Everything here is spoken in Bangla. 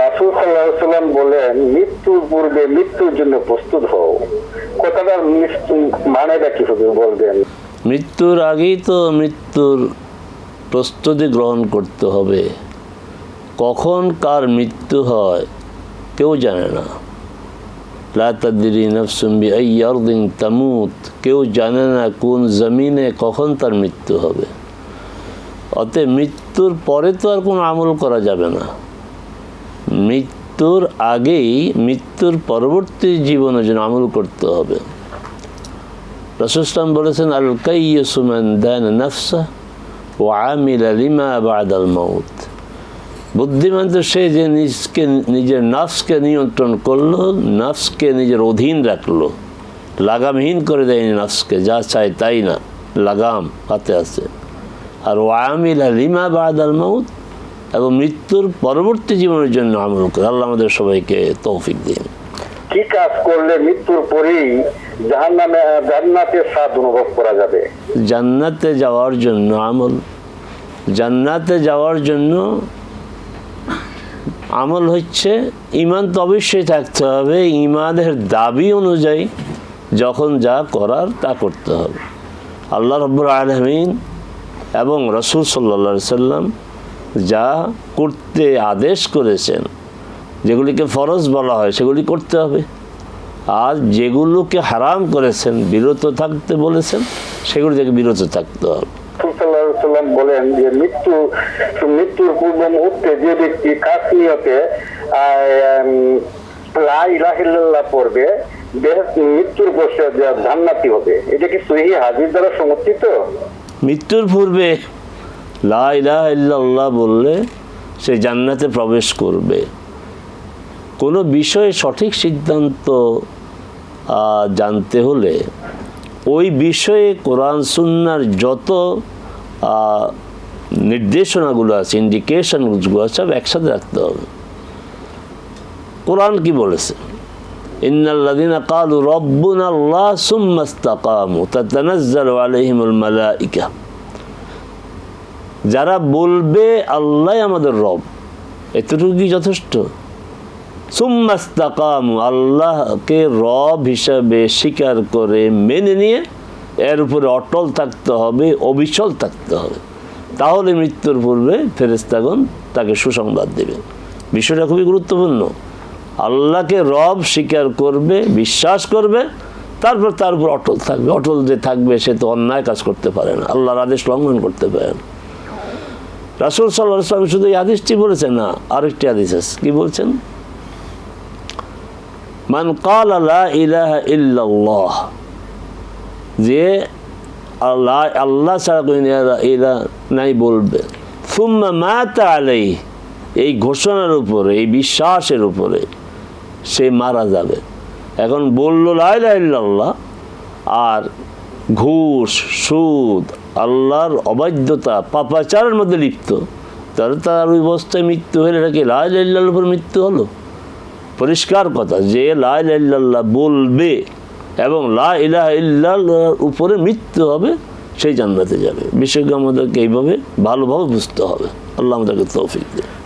রাসুল বলেন, মৃত্যুর পূর্বে মৃত্যুর জন্য প্রস্তুত হও। কথাটার মানেটা বলবেন? মৃত্যুর আগেই তো মৃত্যুর প্রস্তুতি গ্রহণ করতে হবে। কখন কার মৃত্যু হয় কেউ জানে না। লাতাদিরি নফসুম্বি আইয়ারদিন তামুত। কেউ জানে না কোন জমিনে কখন তার মৃত্যু হবে। অতএব মৃত্যুর পরে তো আর কোনো আমল করা যাবে না। মৃত্যুর আগেই মৃত্যুর পরবর্তী জীবনের জন্য আমল করতে হবে। রসুলাম বলেছেন আল কাইয়সুমান দান নফসা ও আমিল লিমা বাদাল মাউত। বুদ্ধিমান তো সে যে নিজকে, নিজের নফসকে নিয়ন্ত্রণ করল, নফসকে নিজের অধীন রাখল। লাগামহীন করে দেয়নি নফসকে, যা চায় তাই না, লাগাম হাতে আছে। আর ও আমিল লিমা বাদাল মাউত এবং মৃত্যুর পরবর্তী জীবনের জন্য আমল করে। আল্লাহ আমাদের সবাইকে তৌফিক দিন। কি কাজ করলে মৃত্যুর পরেই জান্নাতের স্বাদ অনুভব করা যাবে? জান্নাতে যাওয়ার জন্য আমল। জান্নাতে যাওয়ার জন্য আমল হচ্ছে ইমান তো অবশ্যই থাকতে হবে ইমানের দাবি অনুযায়ী যখন যা করার তা করতে হবে। আল্লাহ রব্বুর আলমিন এবং রসুল সাল্লা সাল্লাম যা করতে আদেশ করেছেন যেগুলিকে ফরজ বলা হয় সেগুলি করতে হবে। আর যেগুলোকে হারাম করেছেন বিরত থাকতে বলেছেন সেগুলি থেকে বিরত থাকতে হবে। সাল্লাম বলেন যে মৃত্যু মৃত্যুর পূর্ব মুহূর্তে যে ব্যক্তি কাজ নিয়তে লা ইলাহা ইল্লাল্লাহ পড়বে মৃত্যুর বসে জান্নাতি হবে। এটা কি সহি হাদিস দ্বারা সমর্থিত? মৃত্যুর পূর্বে লা ইলাহা বললে সে জান্নাতে প্রবেশ করবে। কোনো বিষয়ে সঠিক সিদ্ধান্ত জানতে হলে ওই বিষয়ে কোরআন, সুন্নার যত নির্দেশনাগুলো আছে ইন্ডিকেশনগুলো আছে সব একসাথে রাখতে হবে। কোরআন কি বলেছে? ইন্নাল্লাযীনা ক্বালু রাব্বুনা আল্লাহ সুম্মা ইসতাকামু, তাতানাজ্জালু আলাইহিমুল মালাইকা। যারা বলবে, আল্লাহ আমাদের রব। এতটুকু যথেষ্ট। সুম্মাস্তাকামু, আল্লাহকে রব হিসাবে স্বীকার করে মেনে নিয়ে এর উপরে অটল থাকতে হবে, অবিচল থাকতে হবে। তাহলে মৃত্যুর পূর্বে ফেরেস্তাগণ তাকে সুসংবাদ দেবে বিষয়টা খুবই গুরুত্বপূর্ণ। আল্লাহকে রব স্বীকার করবে, বিশ্বাস করবে, তারপর তার উপর অটল থাকবে। অটল যে থাকবে, সে তো অন্যায় কাজ করতে পারে না। আল্লাহর আদেশ লঙ্ঘন করতে পারে না। রাসুল সাল্লাহ শুধু এই আদেশটি বলেছেন না, আরেকটি আদেশ আছে। কি বলছেন? মান কাল লা ইলাহা যে আল্লাহ আল্লাহ ছাড়া ইলা নাই বলবে। সুম্মা মাতা আলাই এই ঘোষণার উপরে, এই বিশ্বাসের উপরে সে মারা যাবে। এখন বলল লা ইলাহা ইল্লাল্লাহ, আর ঘুষ, সুদ আল্লাহর অবাধ্যতা পাপাচারের মধ্যে লিপ্ত। তাহলে তার ওই অবস্থায় মৃত্যু হলে এটা কি লা ইলাহা উপর মৃত্যু হলো? পরিষ্কার কথা, যে লাল আল্লাহ বলবে এবং লা ইলাহ উপরে মৃত্যু হবে, সেই জান্নাতে যাবে। বিশেষজ্ঞ আমাদেরকে এইভাবে ভালোভাবে বুঝতে হবে। আল্লাহ আমাদেরকে তৌফিক দেয়